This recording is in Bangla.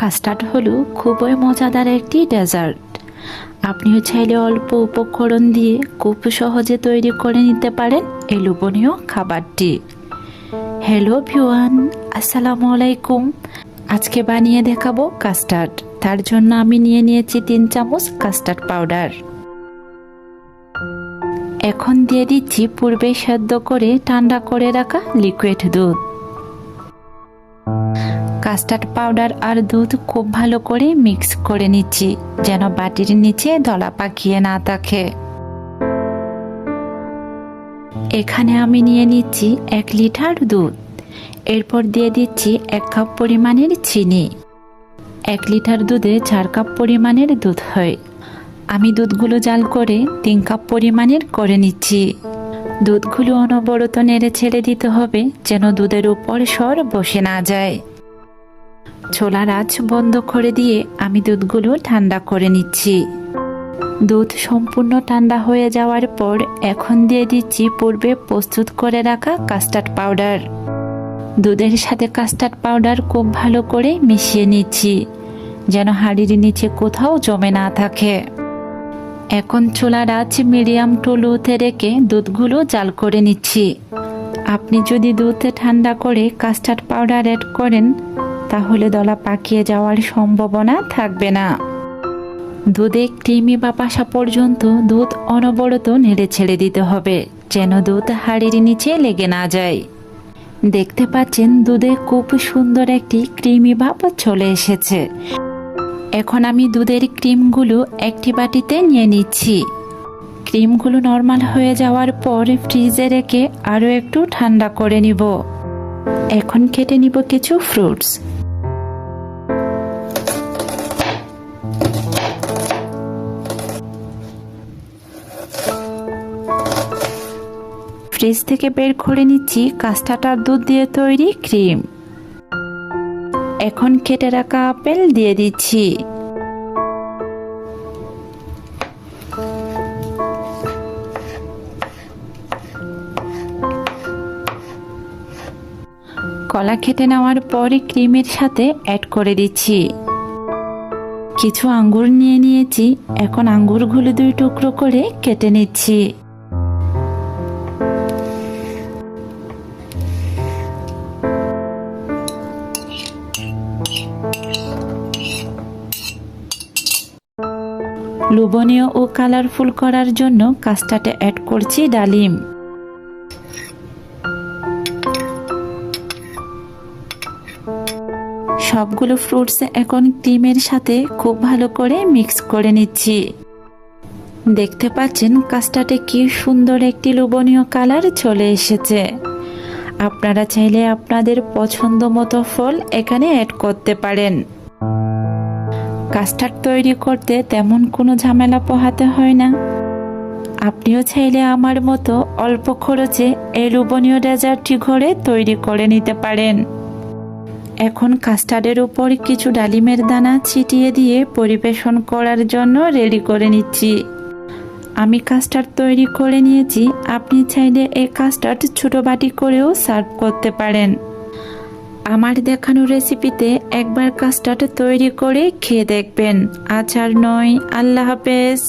কাস্টার্ড হলো খুবই মজাদার একটি ডেজার্ট। আপনিও চাইলে অল্প উপকরণ দিয়ে খুব সহজে তৈরি করে নিতে পারেন এই লোভনীয় খাবারটি। হ্যালো ভিওয়ান আসসালামু আলাইকুম। আজকে বানিয়ে দেখাবো কাস্টার্ড। তার জন্য আমি নিয়ে নিয়েছি তিন চামচ কাস্টার্ড পাউডার। এখন দিয়ে দিচ্ছি পূর্বে সেদ্ধ করে ঠান্ডা করে রাখা লিকুইড দুধ। কাস্টার্ড পাউডার আর দুধ খুব ভালো করে মিক্স করে নিচ্ছি, যেন বাটির নিচে দলা পাকিয়ে না থাকে। এখানে আমি নিয়ে নিচ্ছি এক লিটার দুধ। এরপর দিয়ে দিচ্ছি এক কাপ পরিমাণের চিনি। এক লিটার দুধে চার কাপ পরিমাণের দুধ হয়। আমি দুধগুলো জাল করে তিন কাপ পরিমাণের করে নিচ্ছি। দুধগুলো অনবরত নেড়ে ছেড়ে দিতে হবে, যেন দুধের উপর সর বসে না যায়। ছোলার আঁচ বন্ধ করে দিয়ে আমি দুধগুলো ঠান্ডা করে নিচ্ছি। দুধ সম্পূর্ণ ঠান্ডা হয়ে যাওয়ার পর এখন দিয়ে দিচ্ছি পূর্বে প্রস্তুত করে রাখা কাস্টার্ড পাউডার। দুধের সাথে কাস্টার্ড পাউডার খুব ভালো করে মিশিয়ে নিচ্ছি, যেন হাড়ির নিচে কোথাও জমে না থাকে। এখন চুলার আঁচ মিডিয়াম টু লোতে রেখে দুধগুলো জাল করে নিচ্ছি। আপনি যদি দুধে ঠান্ডা করে কাস্টার্ড পাউডার অ্যাড করেন তাহলে দলা পাকিয়ে যাওয়ার সম্ভাবনা থাকবে না। দুধে ক্রিমি বা পাশা পর্যন্ত দুধ অনবরত নেড়ে ছেড়ে দিতে হবে, যেন দুধ হাড়ির নিচে লেগে না যায়। দেখতে পাচ্ছেন দুধে খুব সুন্দর একটি ক্রিমি ভাব চলে এসেছে। এখন আমি দুধের ক্রিমগুলো একটি বাটিতে নিয়ে নিচ্ছি। ক্রিমগুলো নর্মাল হয়ে যাওয়ার পর ফ্রিজে রেখে আরও একটু ঠান্ডা করে নিব। এখন কেটে নিব কিছু ফ্রুটস। ফ্রিজ থেকে বের করে নিচ্ছি কাস্টার্ড আর দুধ দিয়ে তৈরি ক্রিম। এখন কেটে রাখা আপেল দিয়ে দিচ্ছি। কলা খেতে নেওয়ার পরে ক্রিমের সাথে অ্যাড করে দিচ্ছি। কিছু আঙ্গুর নিয়ে নিয়েছি, এখন আঙ্গুরগুলো দুই টুকরো করে কেটে নিচ্ছি। লোভনীয় ও কালারফুল করার জন্য কাস্টার্ডে অ্যাড করছি ডালিম। সবগুলো ফ্রুটস এখন ক্রিমের সাথে খুব ভালো করে মিক্স করে নিচ্ছি। দেখতে পাচ্ছেন কাস্টার্ডে কি সুন্দর একটি লোভনীয় কালার চলে এসেছে। আপনারা চাইলে আপনাদের পছন্দ মতো ফল এখানে অ্যাড করতে পারেন। কাস্টার্ড তৈরি করতে তেমন কোনো ঝামেলা পোহাতে হয় না। আপনিও চাইলে আমার মতো অল্প খরচে এই লোভনীয় ডেজার্টটি ঘরে তৈরি করে নিতে পারেন। এখন কাস্টার্ডের উপর কিছু ডালিমের দানা ছিটিয়ে দিয়ে পরিবেশন করার জন্য রেডি করে নিচ্ছি। আমি কাস্টার্ড তৈরি করে নিয়েছি, আপনি চাইলে এই কাস্টার্ড ছোট বাটি করেও সার্ভ করতে পারেন। আমার দেখানো রেসিপিতে একবার কাস্টার্ড তৈরি করে খেয়ে দেখবেন। আচার নয়। আল্লাহ হাফেজ।